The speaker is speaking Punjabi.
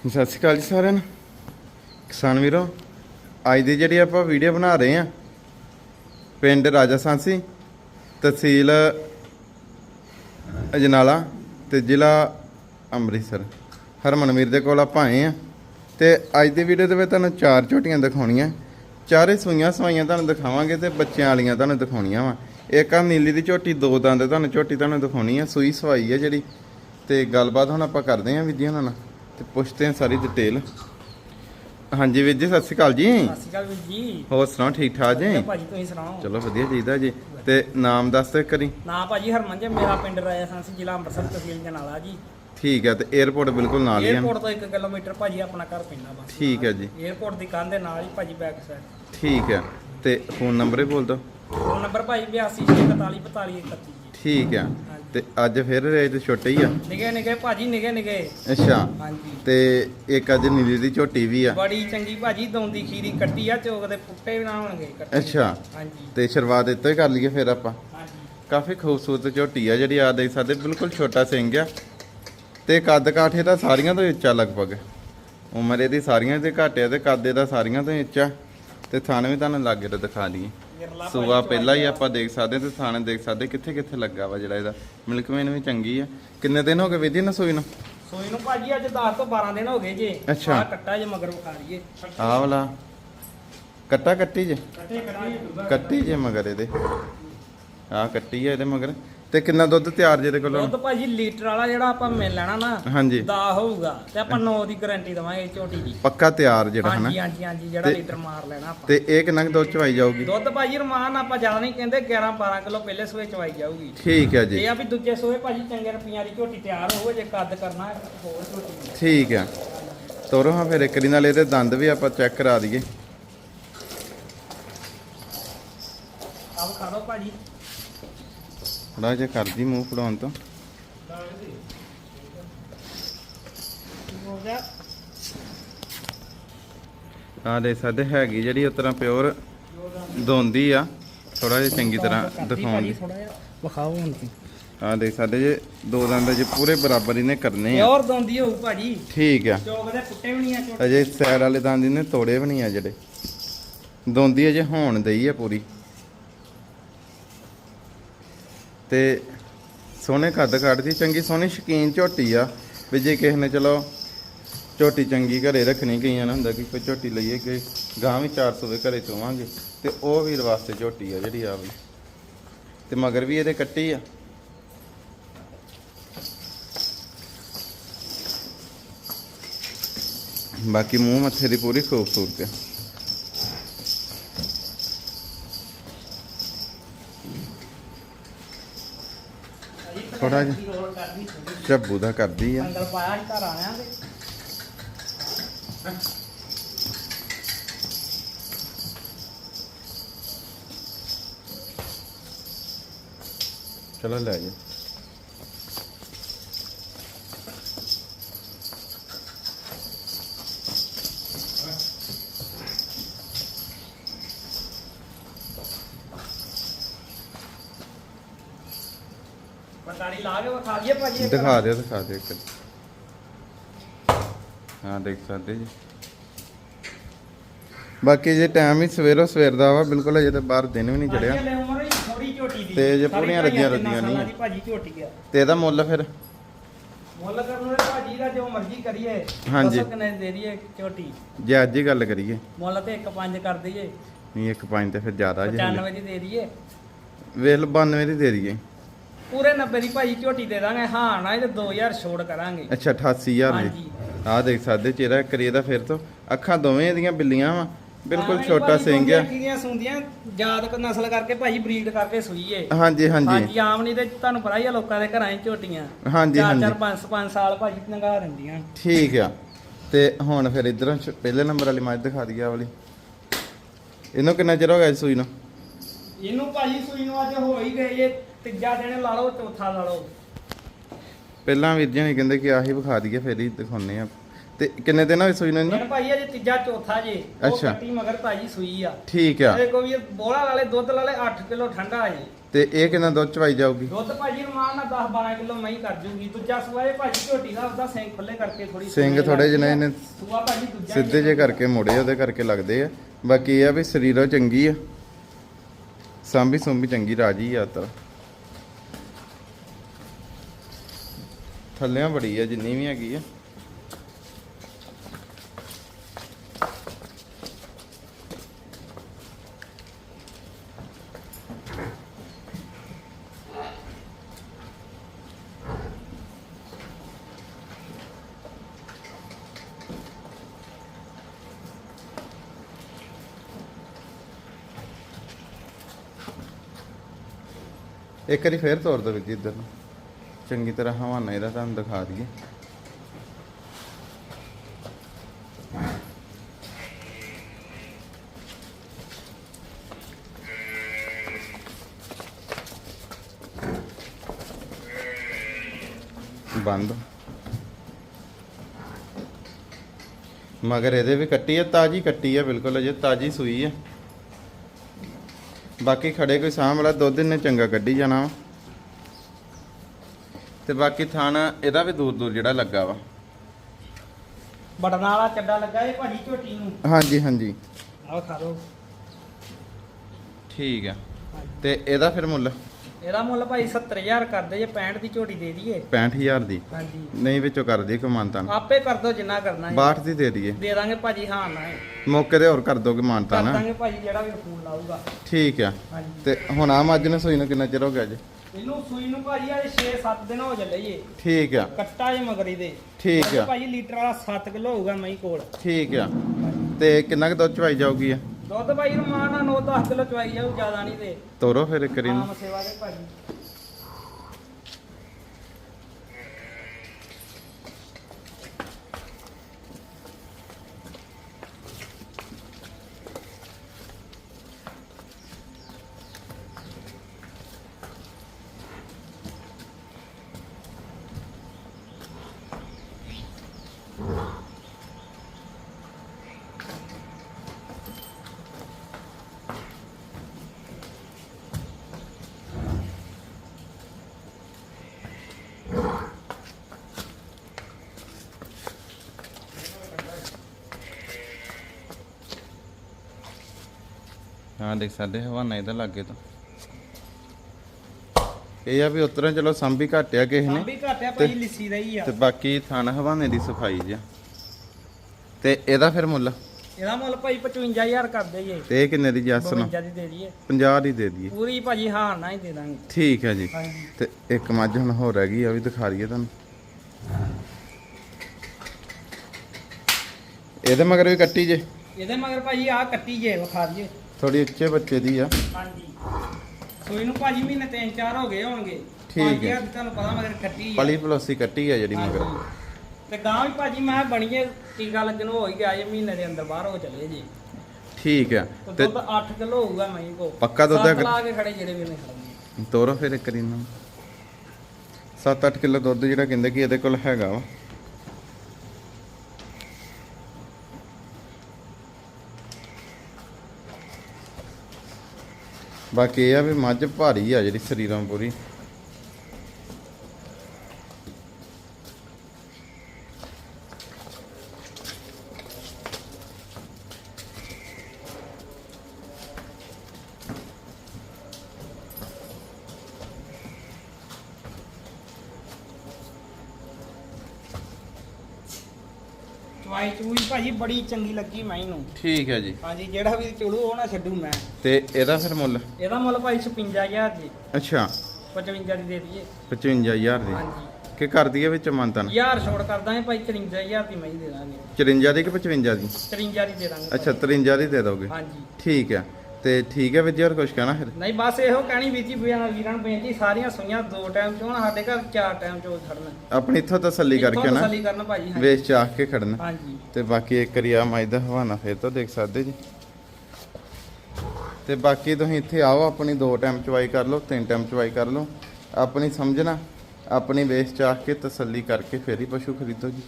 ਸਤਿ ਸ਼੍ਰੀ ਅਕਾਲ ਜੀ ਸਾਰਿਆਂ ਨੂੰ। ਕਿਸਾਨ ਵੀਰੋ, ਅੱਜ ਦੀ ਜਿਹੜੀ ਆਪਾਂ ਵੀਡੀਓ ਬਣਾ ਰਹੇ ਆ ਪਿੰਡ ਰਾਜਾ ਸਾਂਸੀ, ਤਹਿਸੀਲ ਅਜਨਾਲਾ ਤੇ ਜ਼ਿਲ੍ਹਾ ਅੰਮ੍ਰਿਤਸਰ। ਹਰਮਨਵੀਰ ਦੇ ਕੋਲ ਆਪਾਂ ਆਏ ਆ ਤੇ ਅੱਜ ਦੀ ਵੀਡੀਓ ਦੇ ਵਿੱਚ ਤੁਹਾਨੂੰ ਚਾਰ ਝੋਟੀਆਂ ਦਿਖਾਉਣੀਆਂ। ਚਾਰੇ ਸੂਈਆਂ ਸਵਾਈਆਂ ਤੁਹਾਨੂੰ ਦਿਖਾਵਾਂਗੇ ਤੇ ਬੱਚਿਆਂ ਵਾਲੀਆਂ ਤੁਹਾਨੂੰ ਦਿਖਾਉਣੀਆਂ ਵਾ। ਇੱਕ ਆ ਨੀਲੀ ਦੀ ਝੋਟੀ ਦੋ ਦੰਦ ਤੁਹਾਨੂੰ ਝੋਟੀ ਤੁਹਾਨੂੰ ਦਿਖਾਉਣੀ ਆ। ਸੂਈ ਸਵਾਈ ਆ ਜਿਹੜੀ। ਤੇ ਗੱਲਬਾਤ ਹੁਣ ਆਪਾਂ ਕਰਦੇ ਆਂ ਵੀਰ ਉਹਨਾਂ ਨਾਲ। ਤੇ ਪੁੱਛਦੇ ਹਾਂ ਸਾਰੀ ਡਿਟੇਲ ਹਾਂਜੀ ਵੀਰ ਜੀ ਸਤਿ ਸ਼੍ਰੀ ਅਕਾਲ ਜੀ। ਸਤਿ ਸ਼੍ਰੀ ਅਕਾਲ ਵੀਰ ਜੀ। ਹੋਰ ਸੁਣਾਓ ਠੀਕ ਠਾਕ ਜੀ? ਭਾਜੀ ਤੁਸੀਂ ਸੁਣਾਓ? ਚਲੋ ਵਧੀਆ ਚਾਹੀਦਾ ਜੀ। ਤੇ ਨਾਮ ਦੱਸ ਤੇ ਕਰੀ ਨਾ ਭਾਜੀ ਹਰਮਨ ਜੀ ਮੇਰਾ ਪਿੰਡ ਰਾਜਸਥਾਨ ਜ਼ਿਲ੍ਹਾ ਅੰਮ੍ਰਿਤਸਰ ਤਹਿਸੀਲ ਜਨਾਲਾ ਜੀ। ਠੀਕ ਹੈ ਤੇ 에어ਪੋਰਟ ਬਿਲਕੁਲ ਨਾਲ ਹੀ ਹੈ 에어ਪੋਰਟ ਤੋਂ 1 ਕਿਲੋਮੀਟਰ ਭਾਜੀ ਆਪਣਾ ਘਰ ਪੈਂਦਾ ਬਸ। ਠੀਕ ਹੈ ਜੀ। 에어ਪੋਰਟ ਦੀ ਕੰਧ ਦੇ ਨਾਲ ਹੀ ਭਾਜੀ ਬੈਕ ਸਾਈਡ ਠੀਕ ਹੈ ਤੇ ਫੋਨ ਨੰਬਰ ਹੀ ਬੋਲ ਦਿਓ। ਫੋਨ ਨੰਬਰ ਭਾਈ 8244444131 ਠੀਕ ਹੈ ਤੇ ਅੱਜ ਫਿਰ ਰੇਟ ਛੋਟੇ ਹੀ ਆ। ਨਿਗੇ ਨਿਗੇ ਭਾਜੀ ਨਿਗੇ ਨਿਗੇ ਅੱਛਾ। ਹਾਂਜੀ। ਤੇ ਇੱਕ ਅੱਜ ਨੀਲੀ ਦੀ ਝੋਟੀ ਵੀ ਆ। ਬੜੀ ਚੰਗੀ ਭਾਜੀ ਦੌਂਦੀ ਖੀਰੀ ਕੱਟੀ ਆ ਚੋਕ ਦੇ ਪੁੱਟੇ ਵੀ ਨਾ ਹੋਣਗੇ ਕੱਟੀ। ਅੱਛਾ। ਹਾਂਜੀ। ਤੇ ਸ਼ੁਰੂਆਤ ਇੱਥੋਂ ਹੀ ਕਰ ਲਈਏ ਫਿਰ ਆਪਾਂ। ਹਾਂਜੀ। ਕਾਫੀ ਖੂਬਸੂਰਤ ਝੋਟੀ ਆ ਜਿਹੜੀ ਆ ਦੇਖ ਸਕਦੇ ਬਿਲਕੁਲ ਛੋਟਾ ਸਿੰਘ ਆ। ਤੇ ਕੱਦ ਕਾਠੇ ਦਾ ਸਾਰੀਆਂ ਤੋਂ ਉੱਚਾ ਲਗਭਗ। ਉਮਰ ਇਹਦੀ ਸਾਰੀਆਂ ਦੇ ਘਾਟੇ ਆ ਤੇ ਕੱਦ ਇਹਦਾ ਸਾਰੀਆਂ ਤੋਂ ਉੱਚਾ। ਤੇ ਥਾਣ ਵੀ ਤੁਹਾਨੂੰ ਲਾਗੇ ਤੋਂ ਦਿਖਾ ਦਈਏ। ਸੂਆ ਪਹਿਲਾਂ ਹੀ ਆਪਾਂ ਦੇਖ ਸਕਦੇ ਤੇ ਥਾਣੇ ਦੇਖ ਸਕਦੇ ਕਿੱਥੇ ਕਿੱਥੇ ਲੱਗਾ ਵਾ ਜਿਹੜਾ ਇਹਦਾ। ਮਿਲਕਵੇਨ ਵੀ ਚੰਗੀ ਆ। ਕਿੰਨੇ ਦਿਨ ਹੋ ਗਏ ਵਿਧੀ ਨਾ ਸੂਈ ਨੂੰ? ਸੋਈ ਨੂੰ ਭਾਜੀ ਅੱਜ 10 ਤੋਂ 12 ਦਿਨ ਹੋ ਗਏ ਜੀ। ਅੱਛਾ। ਕੱਟਾ ਜੇ ਮਗਰ ਵਿਖਾ ਲਈਏ ਆਹ ਵਾਲਾ। ਕੱਟਾ ਕੱਟੀ ਜੇ? ਕੱਟੇ ਜੇ ਮਗਰ ਇਹਦੇ। ਆਹ ਕੱਟੀ ਆ ਇਹਦੇ ਮਗਰ। ਤੇ ਕਿੰਨਾ ਦੁੱਧ ਤਿਆਰ ਜੇ ਇਹਦੇ ਕੋਲੋਂ? ਦੁੱਧ ਭਾਜੀ ਲੀਟਰ ਵਾਲਾ ਜਿਹੜਾ ਆਪਾਂ ਮਿਲ ਲੈਣਾ ਨਾ ਹਾਂਜੀ। ਦਾ ਹੋਊਗਾ ਤੇ ਆਪਾਂ 9 ਦੀ ਗਾਰੰਟੀ ਦਵਾਂਗੇ ਝੋਟੀ ਦੀ। ਪੱਕਾ ਤਿਆਰ ਜਿਹੜਾ ਹਨਾ? ਹਾਂਜੀ ਹਾਂਜੀ ਹਾਂਜੀ ਜਿਹੜਾ ਲੀਟਰ ਮਾਰ ਲੈਣਾ ਆਪਾਂ। ਤੇ ਇਹ ਕਿੰਨਾ ਦੁੱਧ ਚਵਾਈ ਜਾਊਗੀ? ਦੁੱਧ ਭਾਜੀ ਰਮਾਨ ਆਪਾਂ ਜ਼ਿਆਦਾ ਨਹੀਂ ਕਹਿੰਦੇ 11 12 ਕਿਲੋ ਪਹਿਲੇ ਸੂਏ ਚਵਾਈ ਜਾਊਗੀ। ਠੀਕ ਹੈ ਜੀ। ਇਹ ਆ ਵੀ ਦੂਜੇ ਸੂਏ ਭਾਜੀ ਚੰਗੇ ਰੁਪਈਆਂ ਦੀ ਝੋਟੀ ਤਿਆਰ ਹੋਵੇ ਜੇ ਕੱਦ ਕਰਨਾ ਹੋਰ ਝੋਟੀ ਠੀਕ ਹੈ। ਤੋਰੋ ਹਾਂ ਫਿਰ ਇੱਕ ਦੀ ਨਾਲ ਇਹਦੇ ਦੰਦ ਵੀ ਆਪਾਂ ਚੈੱਕ ਕਰਾ ਦਈਏ। ਆਪ ਖਾ ਲਓ ਭਾਜੀ। ਥੋੜਾ ਜਿਹਾ ਕਰਦੀ ਮੂੰਹ ਫੜਾਉਣ ਤੋਂ। ਆ ਦੇ ਸਕਦੇ ਹੈਗੀ ਜਿਹੜੀ ਉਸ ਤਰ੍ਹਾਂ ਪਿਓਰ ਦੋਂਦੀ ਆ ਥੋੜਾ ਜਿਹਾ ਚੰਗੀ ਤਰ੍ਹਾਂ ਦਿਖਾਉਣ ਵਿਖਾਓ ਹੁਣ ਕੀ ਆ ਦੇਖ ਸਕਦੇ ਜੇ ਦੋ ਦੰਦ ਜੇ ਪੂਰੇ ਬਰਾਬਰ ਹੀ ਨੇ ਕਰਨੇ ਆ। ਪਿਓਰ ਦੋਂਦੀ ਹੋਊ ਭਾਜੀ। ਠੀਕ ਆ। ਚੋਕ ਦੇ ਪੁੱਟੇ ਵੀ ਨਹੀਂ ਆ ਅਜੇ ਸੈਰ ਵਾਲੇ ਦੰਦ ਇਹਨੇ ਤੋੜੇ ਵੀ ਨਹੀਂ ਆ ਜਿਹੜੇ। ਦੋਂਦੀ ਅਜੇ ਹੋਣ ਦਈ ਆ ਪੂਰੀ। ਤੇ ਸੋਹਣੇ ਕੱਦ ਕੱਢਦੀ ਚੰਗੀ ਸੋਹਣੀ ਸ਼ਕੀਨ ਝੋਟੀ ਆ। ਵੀ ਜੇ ਕਿਸੇ ਨੇ, ਚਲੋ, ਝੋਟੀ ਚੰਗੀ ਘਰੇ ਰੱਖਣੀ, ਕਈਆਂ ਨੂੰ ਹੁੰਦਾ ਕਿ ਕੋਈ ਝੋਟੀ ਲਈਏ ਕਿ ਗਾਂ ਵੀ 400 ਦੇ ਘਰੇ ਚੋਵਾਂਗੇ। ਤੇ ਉਹ ਵੀਰ ਵਾਸਤੇ ਝੋਟੀ ਆ ਜਿਹੜੀ ਆ ਵੀ। ਤੇ ਮਗਰ ਵੀ ਇਹਦੇ ਕੱਟੀ ਆ। ਬਾਕੀ ਮੂੰਹ ਮੱਥੇ ਦੀ ਪੂਰੀ ਖੂਬਸੂਰਤ ਹੈ ਥੋੜ੍ਹਾ ਜਿਹਾ। ਥੋੜੀ ਝੱਬੂ ਦਾ ਕਰਦੀ ਆ। ਅੰਦਰ ਪਾਇਆ ਸੀ ਘਰ ਆਇਆ ਤੇ ਚਲੋ ਲੈ ਜਾ। ਪਟਾੜੀ ਲਾ ਕੇ ਵਿਖਾ ਦਈਏ ਭਾਜੀ ਇੱਕ ਦਿਖਾ ਦਿਓ ਦਿਖਾ ਦਿਓ ਇੱਕ ਹਾਂ ਦੇਖ ਸਕਦੇ ਜੀ। ਬਾਕੀ ਜੇ ਟਾਈਮ ਹੀ ਸਵੇਰੋ ਸਵੇਰ ਦਾ ਵਾ ਬਿਲਕੁਲ ਅਜੇ ਤਾਂ ਬਾਹਰ ਦਿਨ ਵੀ ਨਹੀਂ ਭਾਜੀ ਚੜਿਆ ਹਲੇ ਉਮਰ ਹੀ ਥੋੜੀ ਝੋਟੀ ਦੀ। ਤੇ ਜੇ ਸਾਰੀ ਪੂਰੀਆਂ ਰੱਜੀਆਂ ਤਿੰਨਾਂ ਰੱਜੀਆਂ ਨਹੀਂ ਸਾਲਾਂ ਆ। ਦੀ ਭਾਜੀ ਝੋਟੀ ਆ। ਤੇ ਇਹਦਾ ਮੁੱਲ ਫਿਰ? ਮੁੱਲ ਕਰਨ ਵਾਲੇ ਭਾਜੀ ਦਾ ਜੋ ਮਰਜ਼ੀ ਕਰੀਏ ਹਾਂਜੀ। ਦੱਸੋ ਕਿੰਨੇ ਦੇ ਦਈਏ ਝੋਟੀ? ਜੇ ਅੱਜ ਹੀ ਗੱਲ ਕਰੀਏ। ਮੁੱਲ ਤੇ 1.5 ਕਰ ਦਈਏ। ਨਹੀਂ ਇੱਕ ਪੰਜ ਤੇ ਫਿਰ ਜ਼ਿਆਦਾ ਜੀ 95 ਦੀ ਦੇ ਦਈਏ। ਵੇਖ ਲਓ 92 ਦੀ ਦੇ ਦਈਏ। ਪੂਰੇ 90 ਦੀ ਭਾਜੀ ਝੋਟੀ ਦੇ ਦਾਂਗੇ ਹਾਂ ਨਾ ਇਹ ਤੇ 2000 ਛੋੜ ਕਰਾਂਗੇ। ਅੱਛਾ 88000 ਹਾਂਜੀ ਦੀ। ਆਹ ਦੇਖ ਸਕਦੇ ਚਿਹਰਾ ਕਰੀਏ ਦਾ ਫਿਰ ਤੋਂ। ਅੱਖਾਂ ਦੋਵੇਂ ਇਹਦੀਆਂ ਬਿੱਲੀਆਂ ਵਾ। ਬਿਲਕੁਲ ਛੋਟਾ ਸਿੰਘ ਆ। ਕਿਹਦੀਆਂ ਸੁੰਦੀਆਂ ਜਾਤ ਨਸਲ ਕਰਕੇ ਭਾਜੀ ਬਰੀਡ ਕਰਕੇ ਸੂਈ ਏ ਹਾਂਜੀ ਹਾਂਜੀ। ਹਾਂਜੀ ਆਮ ਨਹੀਂ ਤੇ ਤੁਹਾਨੂੰ ਪਤਾ ਹੀ ਆ ਲੋਕਾਂ ਦੇ ਘਰਾਂ 'ਚ ਝੋਟੀਆਂ। ਹਾਂਜੀ ਹਾਂਜੀ ਚਾਰ ਪੰਜ ਪੰਜ ਸਾਲ ਭਾਜੀ ਨੰਗਾ ਦਿੰਦੀਆਂ ਠੀਕ ਆ। ਤੇ ਹੁਣ ਫਿਰ ਇਧਰੋਂ ਪਹਿਲੇ ਨੰਬਰ ਵਾਲੀ ਮੱਝ ਦਿਖਾ ਦਈਏ ਆਹ ਵਾਲੀ। ਇਹਨੂੰ ਕਿੰਨਾ ਚਿਰ ਹੋ ਗਿਆ ਜੀ ਸੂਈ ਨੂੰ? ਇਹਨੂੰ ਭਾਜੀ ਸੂਈ ਨੂੰ ਅੱਜ ਹੋ ਹੀ ਗਏ ਤੀਜਾ ਦਿਨ ਲਾ ਲਓ ਚੌਥਾ ਲਾ ਲਓ। ਪਹਿਲਾਂ ਵੀਰ ਜੀ ਨੇ ਕਹਿੰਦੇ ਕਿ ਆਹੀ ਵਿਖਾ ਦਈਏ ਫਿਰ ਹੀ ਦਿਖਾਉਨੇ ਆ ਤੇ ਕਿੰਨੇ ਦਿਨ ਹੋਏ ਸੂਈ ਨੂੰ ਇਹਨੂੰ? ਦਿਨ ਭਾਜੀ ਅਜੇ ਤੀਜਾ ਚੌਥਾ ਜੇ। ਉਹ ਅੱਛਾ। ਕੱਟੀ ਮਗਰ ਭਾਜੀ ਸੂਈ ਆ। ਠੀਕ ਆ। ਇਹਦੇ ਕੋ ਵੀ ਬੋਲਾ ਵਾਲੇ ਦੁੱਧ ਵਾਲੇ 8 ਕਿਲੋ ਠੰਡਾ ਜੇ। ਤੇ ਇਹ ਕਿੰਨਾ ਦੁੱਧ ਚਵਾਈ ਜਾਊਗੀ? ਦੁੱਧ ਭਾਜੀ ਰਮਾਨ ਨਾਲ 10 12 ਕਿਲੋ ਮਹੀਂ ਕਰ ਜੂਗੀ। ਦੂਜਾ ਸਵਾਏ ਭਾਜੀ ਝੋਟੀ ਦਾ ਉਹਦਾ ਸਿੰਘ ਖੁੱਲੇ ਕਰਕੇ ਥੋੜੀ ਸਿੰਘ ਥੋੜੇ ਜਿਹੇ ਨੇ ਸੂਆ ਭਾਜੀ ਦੂਜਾ ਸਿੱਧੇ ਜੇ ਕਰਕੇ ਮੋੜੇ ਉਹਦੇ ਕਰਕੇ ਲੱਗਦੇ ਆ। ਬਾਕੀ ਇਹ ਆ ਵੀ ਸਰੀਰੋਂ ਚੰਗੀ ਆ। ਸਾਂਭੀ ਸੁੰਭੀ ਚੰਗੀ ਰਾਜੀ ਆ ਤਾਂ। ਥੱਲਿਆਂ ਬੜੀ ਆ, ਜਿੰਨੀ ਵੀ ਹੈਗੀ ਆ। ਇੱਕ ਵਾਰੀ ਫੇਰ ਤੋਰ ਦੋ ਵੀਰ ਜੀ ਇੱਧਰ ਨੂੰ। ਚੰਗੀ ਤਰ੍ਹਾਂ ਹਵਾਨਾ ਇਹਦਾ ਤੁਹਾਨੂੰ ਦਿਖਾ ਦਈਏ। ਬੰਦ। ਮਗਰ ਇਹਦੇ ਵੀ ਕੱਟੀ ਹੈ ਤਾਜੀ ਕੱਟੀ ਹੈ ਬਿਲਕੁਲ ਅਜੇ ਤਾਜੀ ਸੂਈ ਹੈ ਬਾਕੀ ਖੜੇ ਕੋਈ ਸਾਂਭ ਵਾਲਾ ਦੁੱਧ ਇਹਨੇ ਚੰਗਾ ਕੱਢੀ ਜਾਣਾ ਵਾ। ਤੇ ਬਾਕੀ ਥਣ ਇਹਦਾ ਵੀ ਦੂਰ ਦੂਰ ਜਿਹੜਾ ਲੱਗਾ ਵਾ। ਬਟਨ ਵਾਲਾ ਚੱਡਾ ਲੱਗਾ ਇਹ ਭਾਜੀ ਝੋਟੀ ਨੂੰ? ਹਾਂਜੀ ਹਾਂਜੀ। ਆਹ ਖਾ ਲਓ। ਠੀਕ ਆ। ਤੇ ਇਹਦਾ ਫਿਰ ਮੁੱਲ? ਇਹਦਾ ਮੁੱਲ ਭਾਈ 70000 ਕਰਦੇ ਜੇ 65 ਦੀ ਝੋਟੀ ਦੇ ਦਈਏ। 65000 ਦੀ? ਹਾਂਜੀ। ਨਹੀਂ ਵਿੱਚੋਂ ਕਰ ਦਈਏ ਕੋਈ ਮਾਨਤਾਨ। ਆਪੇ ਕਰ ਦੋ ਜਿੰਨਾ ਕਰਨਾ ਹੈ। 62 ਦੀ ਦੇ ਦਈਏ। ਦੇ ਦਾਂਗੇ ਭਾਜੀ ਹਾਂ ਨਾ। ਮੌਕੇ ਤੇ ਹੋਰ ਕਰ ਦੋਗੇ ਮਾਨਤਾਨ ਕਰ ਦਾਂਗੇ ਭਾਜੀ ਜਿਹੜਾ ਵੀ ਫੋਨ ਲਾਊਗਾ। ਠੀਕ ਆ। ਤੇ ਹੁਣ ਆ ਮੱਝ ਨੂੰ ਸੂਈ ਨੂੰ ਕਿੰਨਾ ਚਿਰ ਹੋ ਗਿਆ ਜੀ? ਇਹਨੂੰ ਸੂਈ ਨੂੰ ਭਾਜੀ ਆ 6-7 ਦਿਨ ਹੋ ਚੱਲੇ ਜੀ। ਠੀਕ ਆ। ਕੱਟਾ ਜੇ ਮਗਰੀ ਦੇ। ਠੀਕ ਆ। ਭਾਜੀ ਲੀਟਰ ਵਾਲਾ 7 ਕਿਲੋ ਹੋਊਗਾ ਮਈ ਕੋਲ। ਠੀਕ ਆ। ਤੇ ਕਿੰਨਾ ਕੁ ਦੁੱਧ ਚਵਾਈ ਜਾਊਗੀ ਆ ਦੁੱਧ ਭਾਈ ਰਮਾਨ ਨਾਲ 9-10 ਕਿਲੋ ਚਵਾਈ ਜਾਊ ਜ਼ਿਆਦਾ ਨਹੀਂ ਤੇ। ਤੋਰੋ ਫਿਰ ਇੱਕ ਵਾਰੀ ਨੂੰ ਆਮ ਸੇਵਾ ਦੇ ਭਾਜੀ। ਹਾਂ ਦੇਖ ਸਕਦੇ ਹਵਾਨਾ ਇਹਦਾ ਲੱਗੇ ਤਾਂ। ਇਹ ਆ ਵੀ ਉਤਰਾਂ ਚਲੋ ਸੰਭੀ ਘਟਿਆ ਕਿਸੇ ਨੇ। ਸਾਂਭੀ ਘਾਟਿਆ ਭਾਜੀ ਲਿੱਸੀ ਦਾ ਹੀ ਆ। ਤੇ ਬਾਕੀ ਥਣ ਹਵਾਨੇ ਦੀ ਸਫ਼ਾਈ ਜਿਆ ਤੇ ਇਹਦਾ ਫਿਰ ਮੁੱਲ? ਇਹਦਾ ਮੁੱਲ ਭਾਈ 55000 ਕਰਦੇ ਜੇ ਤੇ ਇਹ ਕਿੰਨੇ ਦੀ ਜੱਸ ਨੂੰ? 52 ਦੀ ਦੇ ਦਈਏ। 50 ਦੀ ਦੇ ਦਈਏ। ਪੂਰੀ ਭਾਜੀ ਹਾਂ ਨਾ ਹੀ ਦੇ ਦਾਂਗੇ। ਠੀਕ ਹੈ ਜੀ। ਤੇ ਇੱਕ ਮੱਝ ਹੁਣ ਹੋਰ ਹੈਗੀ ਆ ਉਹ ਵੀ ਦਿਖਾ ਦਈਏ ਤੁਹਾਨੂੰ। ਇਹਦੇ ਮਗਰ ਵੀ ਕੱਟੀ ਜੇ। ਇਹਦੇ ਮਗਰ ਭਾਜੀ ਆ ਕੱਟੀ ਜੇ ਵਿਖਾ ਦਈਏ। ਥੋੜੀ ਉੱਚੇ ਬੱਚੇ ਦੀ ਆ। ਹਾਂਜੀ। ਸੋਈ ਨੂੰ ਭਾਜੀ ਮਹੀਨੇ ਤਿੰਨ ਚਾਰ ਹੋ ਗਏ ਹੋਣਗੇ। ਠੀਕ ਪੰਜ ਹੈ। ਹਜ਼ਾਰ ਦੀ ਤੁਹਾਨੂੰ ਪਤਾ ਮਗਰ ਕੱਟੀ ਆ। ਪਲੀ ਪਲੋਸੀ ਕੱਟੀ ਆ ਜਿਹੜੀ ਮਗਰ। ਹਾਂਜੀ। ਤੇ ਗਾਂ ਵੀ ਭਾਜੀ ਮੈਂ ਕਿਹਾ ਬਣੀਏ ਟੀਕਾ ਲੱਗਣ ਨੂੰ ਹੋ ਹੀ ਗਿਆ ਇਹ ਮਹੀਨੇ ਦੇ ਅੰਦਰ ਬਾਹਰ ਹੋ ਚਲੇ ਜੀ। ਠੀਕ ਆ। ਤੇ ਤੇ ਦੁੱਧ 8 ਕਿਲੋ ਹੋਊਗਾ ਮਹੀਂ ਕੋ। ਪੱਕਾ ਦੁੱਧ ਸੱਤ ਹੈ? ਲਾ ਕੇ ਖੜੇ ਜਿਹੜੇ ਵੀ ਨੇ ਖੜਨੇ ਤੋਰੋ ਫਿਰ ਇੱਕ ਵਾਰੀ ਨੂੰ। 7-8 ਕਿਲੋ ਦੁੱਧ ਜਿਹੜਾ ਕਹਿੰਦੇ ਕਿ ਇਹਦੇ ਕੋਲ ਹੈਗਾ ਵਾ। ਬਾਕੀ ਇਹ ਆ ਵੀ ਮੱਝ ਭਾਰੀ ਆ ਜਿਹੜੀ ਸਰੀਰਾਂ ਪੂਰੀ। ਚਵਾਈ ਚੂਈ ਭਾਜੀ ਬੜੀ ਚੰਗੀ ਲੱਗੀ ਮੈਂ ਨੂੰ ਠੀਕ ਹੈ ਜੀ। ਹਾਂਜੀ ਜਿਹੜਾ ਵੀ ਚੁਲੂ ਉਹ ਨਾ ਛੱਡੂ ਮੈਂ। ਤੇ ਇਹਦਾ ਫਿਰ ਮੁੱਲ? ਇਹਦਾ ਮੁੱਲ ਭਾਈ 56000 ਜੀ। ਅੱਛਾ। 55 ਦੀ ਦੇ ਦਈਏ। 55000 ਦੀ? ਹਾਂਜੀ। ਕਿ ਕਰ ਦਈਏ ਵਿੱਚ ਮੰਤਨ ਯਾਰ ਛੋੜ ਕਰ ਦਾਂਗੇ ਭਾਈ 53000 ਦੀ ਮੈਂ ਦੇ ਦਾਂਗੇ। 54 ਦੀ ਕਿ 55 ਦੀ? 53 ਦੀ ਦੇ ਦਾਂਗੇ ਅੱਛਾ 53 ਦੀ ਦੇ ਦੋਗੇ। ਹਾਂਜੀ। ਠੀਕ ਹੈ। ਤੇ ਠੀਕ ਹੈ ਹੋਰ ਕੁਝ ਕਹਿਣਾ ਫਿਰ? ਨਹੀਂ ਬਸ ਇਹੋ ਕਹਿਣੀ ਵੀਰ ਜੀ ਵੀਰਾਂ ਵੀਰਾਂ ਨੂੰ ਬੇਨਤੀ ਸਾਰੀਆਂ ਸੂਈਆਂ ਦੋ ਟਾਈਮ ਚੋਂ ਸਾਡੇ ਘਰ ਚਾਰ ਟਾਈਮ ਚੋਂ ਖੜਨਾ। ਆਪਣੀ ਇੱਥੋਂ ਤਸੱਲੀ ਕਰਕੇ ਨਾ। ਤਸੱਲੀ ਕਰਨ ਭਾਜੀ ਹਾਂਜੀ। ਵੇਚ ਚਾਹ ਕੇ ਖੜਨਾ। ਹਾਂਜੀ। ਤੇ ਬਾਕੀ ਇੱਕ ਵਾਰੀ ਆ ਮਾਈ ਦਾ ਹਵਾਨਾ ਫੇਰ ਤੋਂ ਦੇਖ ਸਕਦੇ ਜੀ। ਤੇ ਬਾਕੀ ਤੁਸੀਂ ਇੱਥੇ ਆਓ ਆਪਣੀ ਦੋ ਟਾਈਮ ਚਵਾਈ ਕਰ ਲਓ ਤਿੰਨ ਟਾਈਮ ਚਵਾਈ ਕਰ ਲਓ। ਆਪਣੀ ਸਮਝਣਾ ਆਪਣੀ ਵੇਚ ਚਾਹ ਕੇ ਤਸੱਲੀ ਕਰਕੇ ਫੇਰ ਹੀ ਪਸ਼ੂ ਖਰੀਦੋ ਜੀ।